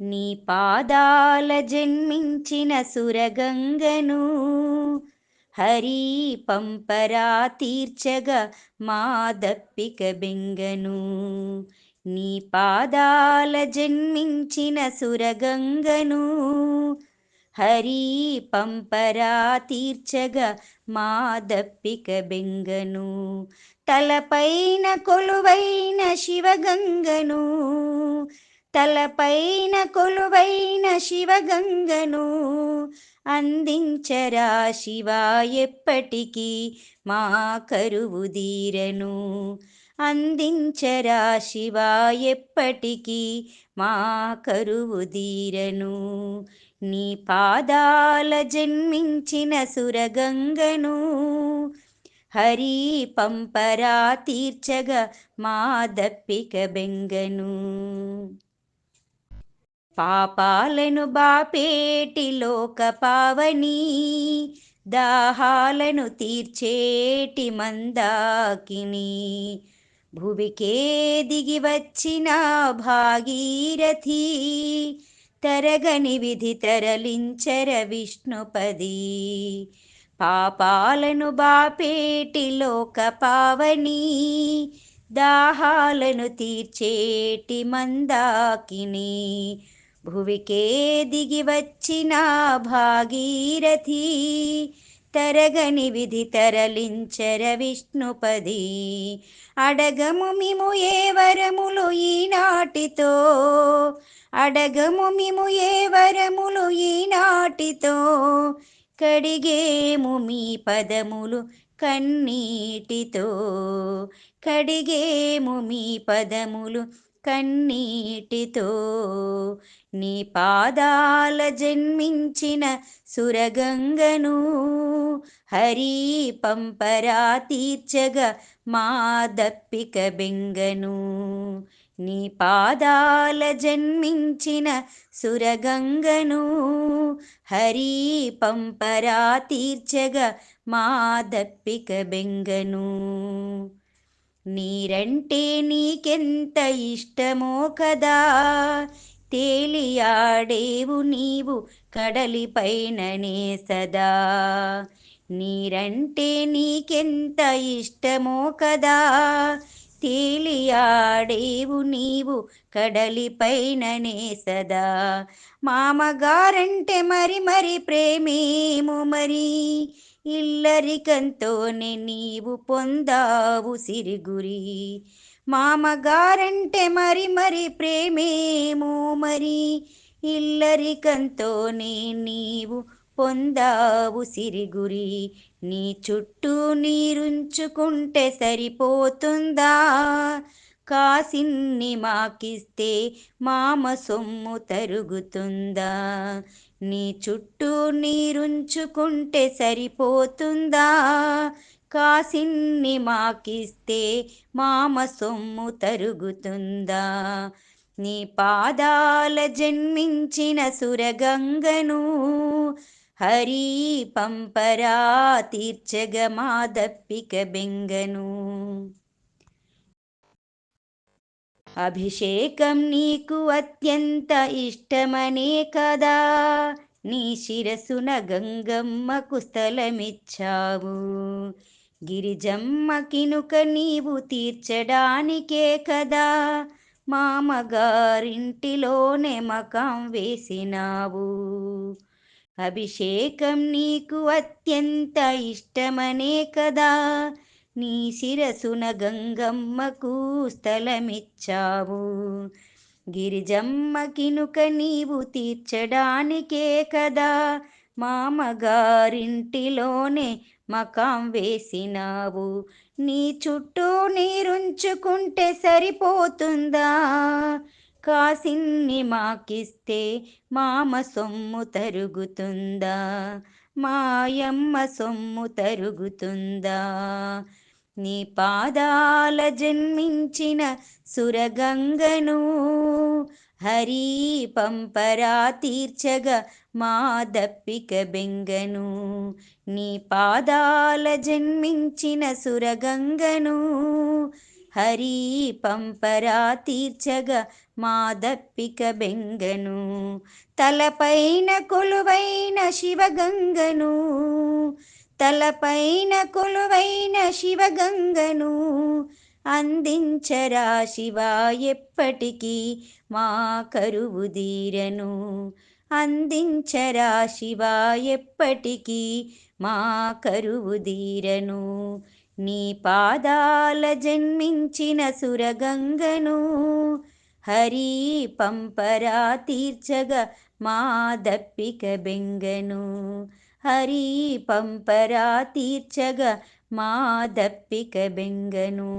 నీ పాదాల జన్మించిన సురగంగను హరి పంపరా తీర్చగా మా దప్పిక బెంగను. నీ పాదాల జన్మించిన సురగంగను హరి పంపరా తీర్చగా మా దప్పిక బెంగను. తలపైన కొలువైన శివగంగను తలపైన కొలువైన శివగంగను అందించరా శివ ఎప్పటికీ మా కరువు దీరను అందించరా శివ ఎప్పటికీ మా కరువు దీరను నీ పాదాల జన్మించిన సురగంగను హరి పంపరా తీర్చగా మా దప్పిక బెంగను. పాపాలను బాపేటి లోక పావని దాహాలను తీర్చేటి మందాకిని. భువికే దిగి వచ్చిన భాగీరథి తరగని విధి తరలించర విష్ణుపది. పాపాలను బాపేటి లోక పావని దాహాలను తీర్చేటి మందాకిని. భువికే దిగి వచ్చిన భాగీరథి తరగని విధి తరలించర విష్ణుపది. అడగము మిము ఏ వరములు ఈనాటితో అడగము మిము ఏ వరములు ఈనాటితో. కడిగేము మీ పదములు కన్నీటితో కడిగేము మీ పదములు కన్నీటితో నీ పాదాల జన్మించిన సురగంగను హరి పంపరా తీర్చగా మా దప్పిక బెంగను. నీ పాదాల జన్మించిన సురగంగను హరి పంపరా తీర్చగా మా దప్పిక బెంగను. నీరంటే నీకెంత ఇష్టమో కదా. తేలియాడేవు నీవు కడలిపైననే సదా. నీరంటే నీకెంత ఇష్టమో కదా. తేలియాడేవు నీవు కడలిపైననే సదా. మామగారంటే మరి మరి ప్రేమేమో మరి. ఇల్లరికంతోనే నీవు పొందావు సిరిగురి. మామగారంటే మరి మరి ప్రేమేమో మరి. ఇల్లరికంతోనే నీవు పొందావు సిరిగురి. నీ చుట్టూ నీరుంచుకుంటే సరిపోతుందా? కాసిన్ని మాకిస్తే మామ సొమ్ము తరుగుతుందా? నీ చుట్టూ నీరుంచుకుంటే సరిపోతుందా? కాసిన్ని మాకిస్తే మామ సొమ్ము తరుగుతుందా? నీ పాదాల జన్మించిన సురగంగను హరి పంపరా తీర్చగ మాదప్పిక బెంగను. అభిషేకం నీకు అత్యంత ఇష్టమనే కదా. నీ శిరసున గంగమ్మకు స్థలమిచ్చావు. గిరిజమ్మ కినుక నీవు తీర్చడానికే కదా. మామగారింటిలోనే మకాం వేసినావు. అభిషేకం నీకు అత్యంత ఇష్టమనే కదా. నీ శిరసున గంగమ్మకు స్థలమిచ్చావు. గిరిజమ్మకినుక నీవు తీర్చడానికే కదా మామగారింటిలోనే మకాం వేసినావు. నీ చుట్టూ నీరుంచుకుంటే సరిపోతుందా? కాసిన్ని మాకిస్తే మామ సొమ్ము తరుగుతుందా? మాయమ్మ సొమ్ము తరుగుతుందా? నీ పాదాల జన్మించిన సురగంగను హరి పంపరా తీర్చగా మా దప్పిక బెంగను. నీ పాదాల జన్మించిన సురగంగను హరి పంపరా తీర్చగా మా దప్పిక బెంగను. తలపైన కొలువైన శివగంగను తలపైన కొలువైన శివగంగను అందించరా శివ ఎప్పటికీ మా కరువు దీరను అందించరా శివ ఎప్పటికీ మా కరువు దీరను నీ పాదాల జన్మించిన సురగంగను హరి పంపరా తీర్చగ మా దప్పిక బెంగను. హరి పంపరా తీర్చగా మా దప్పిక బెంగను.